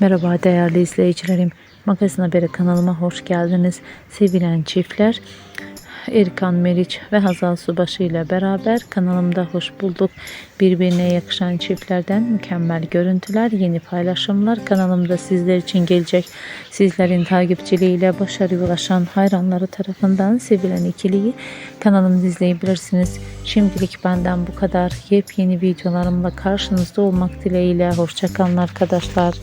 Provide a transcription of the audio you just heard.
Merhaba değerli izleyicilerim. Magazin Haberi kanalıma hoş geldiniz. Sevilen çiftler Erkan Meriç ve Hazal Subaşı ile beraber kanalımda hoş bulduk. Birbirine yakışan çiftlerden mükemmel görüntüler, yeni paylaşımlar kanalımda sizler için gelecek. Sizlerin takipçiliğiyle başarıya ulaşan hayranları tarafından sevilen ikiliyi kanalımda izleyebilirsiniz. Şimdilik benden bu kadar. Yepyeni videolarımla karşınızda olmak dileğiyle. Hoşçakalın arkadaşlar.